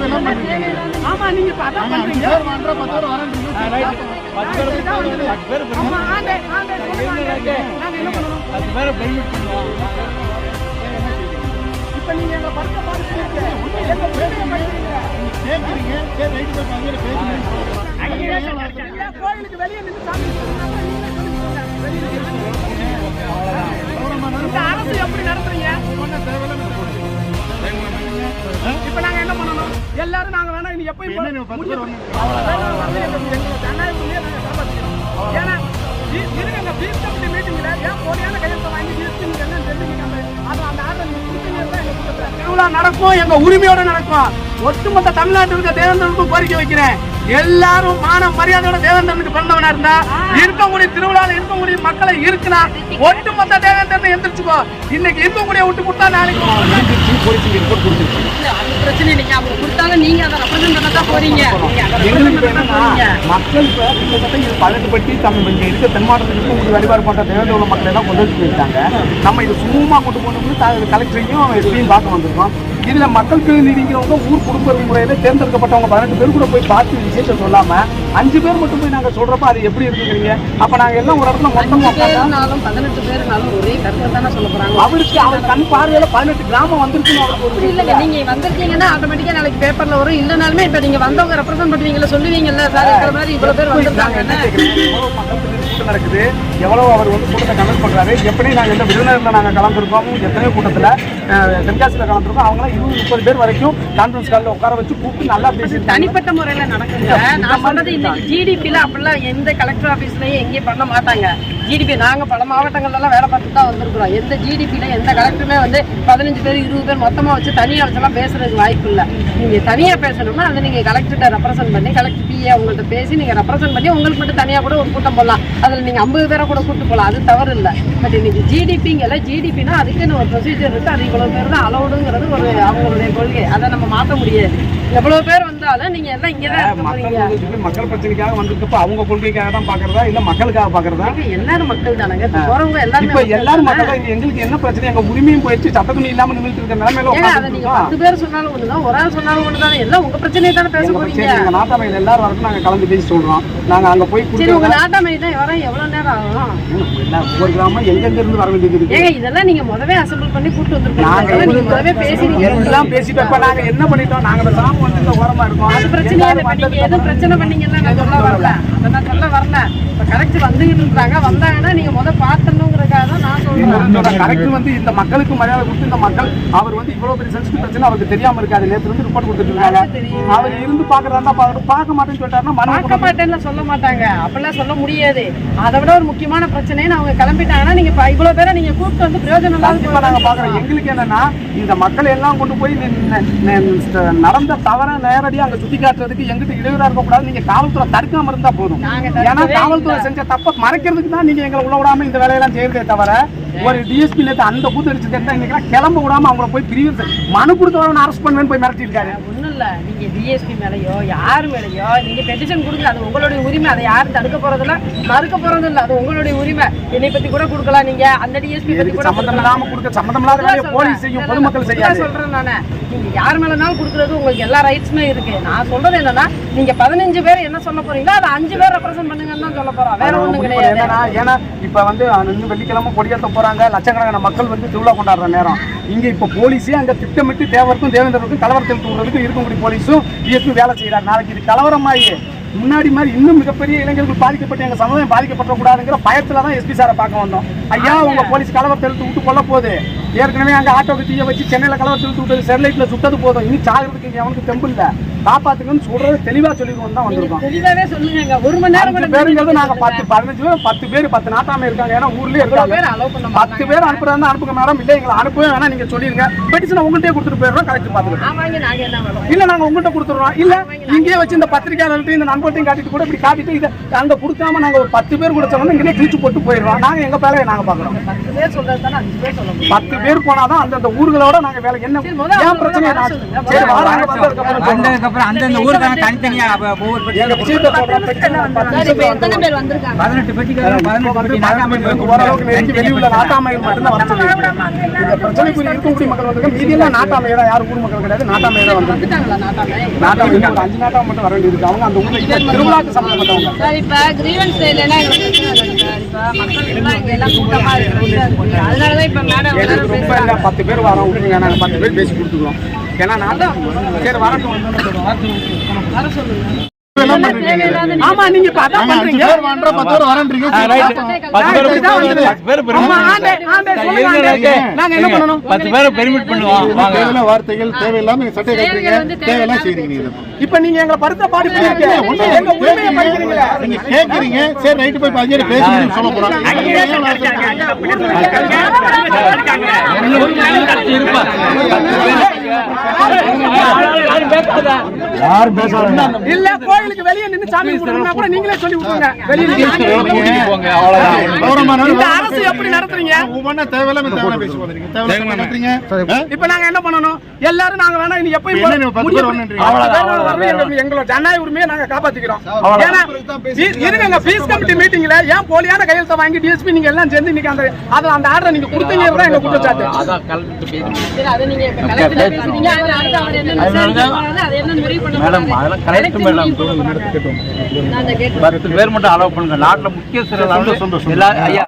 இப்ப என்ன பண்றீங்க. ஆமா நீங்க இப்ப அதான் ஆமா, அஞ்சு பண்றீங்க. பேர் வாங்குறோம், பத்து பேர் வரேன்றீங்க. ஆ, ரைட். பத்து பேர் பத்து பேர் ஆமா, ஆண்டே, ஆண்டே, சொல்லுங்க. நாங்க என்ன பண்ணணும் பத்து பேரை பெனிஃபிட் பண்ணுவோம் இப்ப நீங்க எங்க படுத்த பாத்துட்டு எங்க பேசுற மாட்டீங்க கேக்குறீங்க, சரி, ரைட்டு போய் பங்கையில பேசுங்க. ஏன் கோயிலுக்கு வெளியே சாமி. இந்த அரசு எப்படி நடத்துறீங்க? இப்ப நாங்க என்ன பண்ணணும்? எல்லாரும் நாங்க வேணா இனி எப்பயும். ஏன்னா, இருங்க, பீஸ் கமிட்டி மீட்டிங்ல ஏன் போலியான கையெழுத்தை வாங்கி ஜிஎஸ்டி நீங்க என்ன தெரிஞ்சுக்கீங்க? அது அந்த ஆர்டர் நீங்க கொடுத்தீங்கன்னா தான் எங்க கூட்டத்துல திருவிழா நடக்கும் எங்க உரிமையோட நடக்கும். ஒட்டுமொத்த தமிழ்நாட்டில் இருக்க தேவேந்திரனுக்கும் கோரிக்கை வைக்கிறேன். எல்லாரும் மான மரியாதையோட தேவேந்திரனுக்கு பிறந்தவனா இருந்தா இருக்கக்கூடிய திருவிழால இருக்கக்கூடிய மக்களை இருக்குனா ஒட்டுமொத்த தேவேந்திரனை எந்திரிச்சுக்கோ. இன்னைக்கு இருக்கக்கூடிய விட்டு கொடுத்தா நாளைக்கு இல்ல, அது பிரச்சனை இல்லைங்க. அவங்க கொடுத்தாலும் நீங்க அதை ரெப்ரசென்ட் பண்ண தான் போறீங்க. மக்கள் இப்ப கிட்டத்தட்ட இது பதினெட்டு பட்டி தமிழ் இங்க இருக்க தென் மாவட்டத்தில் இருக்கக்கூடிய வழிபாடு பண்ற தேவேந்திர உள்ள மக்கள் எல்லாம் கொண்டு போயிருக்காங்க நம்ம இது சும்மா கொண்டு போனோம்னு கலெக்டரையும் எஸ்பியும் பார்க்க வந்திருக்கோம். இதுல மக்கள் பிரதிநிதிங்கிறவங்க ஊர் குடும்ப முறையில தேர்ந்தெடுக்கப்பட்டவங்க பதினெட்டு பேர் கூட போய் பார்த்து விஷயத்த சொல்லாம அஞ்சு பேர் மட்டும் போய் நாங்க சொல்றப்ப அது எப்படி இருக்குங்கிறீங்க? அப்ப நாங்க எல்லாம் ஒரு இடத்துல மொத்தமா பதினெட்டு பேருனாலும் ஒரே கருத்தை தானே சொல்ல போறாங்க. அவருக்கு அவர் கண் பார்வையில பதினெட்டு கிராமம் வந்துருச்சுன்னு அவருக்கு ஒரு அப்படி இல்லைங்க நீங்க வந்திருக்கீங்கன்னா ஆட்டோமேட்டிக்கா நாளைக்கு பேப்பர்ல வரும். இல்லனாலுமே இப்ப நீங்க வந்தவங்க ரெப்ரசென்ட் பண்ணுவீங்கல்ல சொல்லுவீங்கல்ல சார் இருக்கிற மாதிரி இவ்வளவு பேர் நாங்க நடக்குது. எவ்வளவு அவர் வந்து கூட்டத்தை கமெண்ட் பண்றாரு. எப்படி நாங்க இந்த விருதுநகர்ல நாங்க கலந்துருக்கோம். எத்தனையோ கூட்டத்துல தென்காசியில கலந்துருக்கோம். அவங்களாம் இருபது முப்பது பேர் வரைக்கும் கான்ஃபரன்ஸ் காலில் உட்கார வச்சு கூப்பிட்டு நல்லா பேசியிருக்காங்க தனிப்பட்ட முறையில நடக்குங்க. நான் சொன்னது இன்னைக்கு ஜிடிபில அப்படிலாம் எந்த கலெக்டர் ஆபீஸ்லயும் எங்கேயும் பண்ண மாட்டாங்க. ஜிடிபி நாங்க பல மாவட்டங்கள்ல எல்லாம் வேலை பார்த்து தான் வந்திருக்கிறோம். எந்த ஜிடிபில எந்த கலெக்டருமே வந்து பதினஞ்சு பேர் இருபது பேர் மொத்தமா வச்சு தனியா வச்செல்லாம் பேசுறதுக்கு வாய்ப்பு இல்ல. நீங்க தனியா பேசணும்னா அதை நீங்க கலெக்டர்கிட்ட ரெப்ரசென்ட் பண்ணி கலெக்டர் பிஏ அவங்கள்ட்ட பேசி நீங்க ரெப்ரசென்ட் பண்ணி உங்களுக்கு மட்டும் தனியா கூட ஒரு கூட்டம் போடலாம். அதுல நீங்க ஐம்பது பேரை கூட கூட்டு போகலாம். அது தவறு இல்ல. பட் இன்னைக்கு ஜிடிபிங்கல ஜிடிபினா அதுக்குன்னு ஒரு ப்ரொசீஜர் இருக்கு. அது இவ்வளவு பேர் தான் அலௌடுங்கிறது ஒரு அவங்களுடைய கொள்கை. அதை நம்ம மாத்த முடியாது. எவ்வளவு பேர் வந்தாலும் நீங்க எல்லாம் இங்கதான் இருக்க மக்கள் பிரச்சனைக்காக வந்திருக்கப்ப அவங்க கொள்கைக்காக தான் பாக்குறதா இல்ல மக்களுக்காக பாக்குறதா இங்க எல்லாரும் மக்கள் தானங்க? போறவங்க எல்லாருமே எல்லாரும். மக்கள் எங்களுக்கு என்ன பிரச்சனை? எங்க உரிமையும் போயிடுச்சு சட்டத்துணி இல்லாம நிமிர்த்து இருக்க நிலைமையில அதை நீங்க. பத்து பேர் சொன்னாலும் ஒண்ணுதான் ஒரு ஆள் சொன்னாலும் ஒண்ணுதானே? எல்லாம் உங்க பிரச்சனையை தானே பேச போறீங்க? எங்க நாட்டாமையில் எல்லாரும் வரட்டும் நாங்க கலந்து பேசி சொல்றோம். நாங்க அங்க போய் சரி உங்க கொடுத்து நாட்டாமை தான் வர எவ்வளவு நேரம் ஆகும்? ஒவ்வொரு கிராமம் எங்கெங்க இருந்து வர வேண்டியது இருக்கு? ஏங்க இதெல்லாம் நீங்க முதவே அசம்பிள் பண்ணி கூட்டு வந்திருக்கீங்க. நீங்க முதவே பேசிருக்கீங்க எல்லாம் பேசிட்டு இப்ப நாங்க என்ன பண்ணிட்டோம்? நாங்க சாமி வந்து இந்த ஓரமா இருக்கோம். அது பிரச்சனையே இல்லை நீங்க எதுவும் பிரச்சனை பண்ணீங்கன்னு நான் சொல்ல வரல. அதை நான் சொல்ல வரல. இப்ப கரெக்ட் வந்துகிட்டு இருக்காங்க வந்தாங்கன்னா நீங்க முத பார்த்தணுங்கிறதுக்காக தான் நான் சொல்றேன். கரெக்ட் வந்து இந்த மக்களுக்கு மரியாதை கொடுத்து இந்த மக்கள் அவர் வந்து இவ்வளவு பெரிய சென்சிட்டிவ் பிரச்சனை அவருக்கு தெரியாம இருக்காது நேற்று வந்து ரிப்போர்ட் கொடுத்துட்டு இருக்காங்க அவர் இருந்து பார்க்கட்டும். பார்க்க மாட்டேன்னு சொல்லிட்டாருன்னா பார்க்க மாட்டேன்னு சொல்ல மாட்டாங்க. அப்படிலாம் சொல்ல முடியாது. அதை விட ஒரு முக்கியமான பிரச்சனைன்னு அவங்க கிளம்பிட்டாங்கன்னா நீங்க இவ்வளவு பேரை நீங்க கூப்பிட்டு வந்து பிரயோஜனம் நாங்க பாக்குறோம் எங்களுக்கு என்னன்னா இந்த மக்கள் எல்லாம் கொண்டு போய் நடந்த தவற நேரடியா அங்க சுத்தி காட்டுறதுக்கு எங்கிட்ட இடையூறா இருக்க கூடாது நீங்க காவல்துறை தடுக்காம இருந்தா போதும். ஏன்னா காவல்துறை செஞ்ச தப்ப மறைக்கிறதுக்கு தான் நீங்க எங்களை உள்ள விடாம இந்த வேலையெல்லாம் செய்யறதே தவிர ஒரு டிஎஸ்பி நேத்து அந்த கூத்து அடிச்சு தெரிஞ்சா இன்னைக்கு கிளம்ப விடாம அவங்கள போய் பிரிவு மனு கொடுத்தவன அரெஸ்ட் பண்ணுவேன்னு போய் மிரட்டிருக்காரு ஒண்ணும் இல்ல. நீங்க டிஎஸ்பி மேலயோ யார் மேலயோ நீங்க பெட்டிஷன் கொடுங்க. அது உங்களுடைய உரிமை. அதை யாரும் தடுக்க போறதில்ல. மறுக்க போறது இல்ல அது உங்களுடைய உரிமை. என்னை பத்தி கூட கொடுக்கலாம் நீங்க. அந்த டிஎஸ்பி பத்தி கூட சம்மந்தம் கொடுக்கலாம். இல்லாம கொடுக்க சம்மந்தம் இல்லாத வேலையை போலீஸ். செய்யும் பொதுமக்கள் செய்யாது. அதான் சொல்றேன் நானு. நீங்க யார் மேலனாலும் கொடுக்கறது உங்களுக்கு எல்லா ரைட்ஸுமே இருக்கு. நான் சொல்றது என்னன்னா நீங்க பதினஞ்சு பேர் என்ன சொல்ல போறீங்களோ அதை அஞ்சு பேர் ரெப்ரசென்ட் பண்ணுங்கன்னு தான் சொல்ல போறோம். வேற முடிவு கிடையாது. ஏன்னா இப்ப வந்து இன்னும் வெள்ளிக்கிழமை கொடியேற்ற போறாங்க. லட்சக்கணக்கான மக்கள் வந்து திருவிழா கொண்டாடுற நேரம். இங்க இப்ப போலீஸே அங்க திட்டமிட்டு தேவருக்கும் தேவேந்திரருக்கும் கலவரத்தில் தூண்டுறதுக்கு இருக்கக்கூடிய போலீஸும் டிஎஸ்பி வேலை செய்யறாரு நாளைக்கு இது கலவரமாயி. முன்னாடி மாதிரி இன்னும் மிகப்பெரிய இளைஞர்கள் பாதிக்கப்பட்டு எங்க சமுதாயம் பாதிக்கப்பட கூடாதுங்கிற பயத்துல தான் எஸ்பி சாரை பார்க்க வந்தோம். ஐயா உங்க போலீஸ் கலவரத்தை இழுத்து விட்டு கொல்ல போகுது. ஏற்கனவே அங்க ஆட்டோக்கு தீய வச்சு சென்னையில கலவரத்தை இழுத்து விட்டது. ஸ்டெர்லைட்ல சுட்டது போதும். இனி சாகிறதுக்கு இங்க அவனுக்கு தெம்பு இல்ல. காப்பாத்துக்கன்னு சொல்றது தெளிவா சொல்லிடுவோம் தான் வந்திருக்கோம். தெளிவாவே சொல்லுங்க ஒரு மணி நேரம் பேருங்கிறது நாங்க பத்து பதினஞ்சு பேர் பத்து பேர் பத்து நாட்டாம இருக்காங்க. ஏன்னா ஊர்லயே இருக்காங்க. பத்து பேர் அனுப்புறதா அனுப்புங்க மேடம் இல்ல எங்களை அனுப்பவே வேணா நீங்க சொல்லிருங்க. பெட்டிஷன் உங்கள்கிட்டயே கொடுத்துட்டு போயிடுறோம். என்ன வேணும்? இல்ல நாங்க உங்கள்கிட்ட கொடுத்துடுறோம். இல்ல இங்கேயே வச்சு இந்த பத்திரிகையாளர்கிட்ட இந்த நண்பர்ட்டையும் காட்டிட்டு கூட இப்படி காட்டிட்டு இதை அங்க கொடுக்காம நாங்க ஒரு பத்து பேர் கூட சொன்னோம் இங்கே கிழிச்சு போட்டு போயிடுறோம். நாங்க எங்க வேலையை நாங்க பாக்குறோம். பத்து பேர் போனாதான் அந்தந்த ஊர்களோட நாங்க வேலை. என்ன? பிரச்சனை அதுக்கப்புறம் அந்தந்த ஊருக்கான தனித்தனியா அப்ப ஒவ்வொரு பதினெட்டு பெட்டிக்காரங்க பதினெட்டு பெட்டி நாட்டாமை ஓரளவுக்கு நெருங்கி வெளியுள்ள நாட்டாமைகள் மட்டும்தான் வர சொல்லியிருக்கேன். இந்த பிரச்சனைக்குரிய இருக்கக்கூடிய மக்கள் வந்து மீதியெல்லாம் நாட்டாமை தான் யாரும் ஊர் மக்கள் கிடையாது. நாட்டாமை தான் வந்து நாட்டாமே அஞ்சு மட்டும் வர வேண்டியது அவங்க அந்த ஊர்ல திருவிழாக்கு சம்பந்தப்பட்டவங்க சார் இப்ப கிரீவன்ஸ் இல்லைன்னா பத்து பேர் வரோம். விட்டுருங்க நாங்கள் பத்து பேர் பேசி கொடுத்துக்கிறோம். ஏன்னா நாட்டம் சரி வரட்டும் ஆமா நீங்க பத்து பேர் பெருமிட் பண்ணுவோம் வாங்க தேவையில்லாத வார்த்தைகள் தேவையில்லாம சட்டை கட்டுறீங்க தேவையெல்லாம் செய்றீங்க நீங்க இப்ப நீங்க எங்களை படுத்த பாடி பண்ணிருக்கீங்க எங்க உரிமையை பறிக்கிறீங்களே நீங்க கேக்குறீங்க சரி ரைட்டு போய் பதினேழு பேச முடியும் சொல்ல போறாங்க யாரும் பேசாத இல்ல கோயிலுக்கு வெளியே நின்னு சாமி கும்பிடுறதுனா கூட நீங்களே சொல்லி விட்டுருங்க வெளியே போங்க அவ்வளவுதான். இந்த அரசு எப்படி நடத்துறீங்க? தேவையில்லாம தேவையில்லாம பேசி போறீங்க தேவையில்லாம. நடத்துறீங்க. ஆ? இப்ப நாங்க என்ன பண்ணணும்? எல்லாரும் நாங்க வேணா இனி எப்பயும்? எங்களோட ஜனநாயக உரிமையை நாங்க காப்பாத்திக்கிறோம். ஏன்னா இருங்க ஃபீஸ் கமிட்டி மீட்டிங்ல ஏன் போலியான கையெழுத்தை வாங்கி டிஎஸ்பி நீங்க எல்லாம் சேர்ந்து இன்னைக்கு அந்த அது அந்த ஆர்டரை நீங்க கொடுத்தீங்க தான் எங்க குற்றச்சாட்டு. பத்து பேர் மட்டும் அலோவ் பண்ணுங்க. நாட்டுல முக்கிய சில எல்லா ஐயா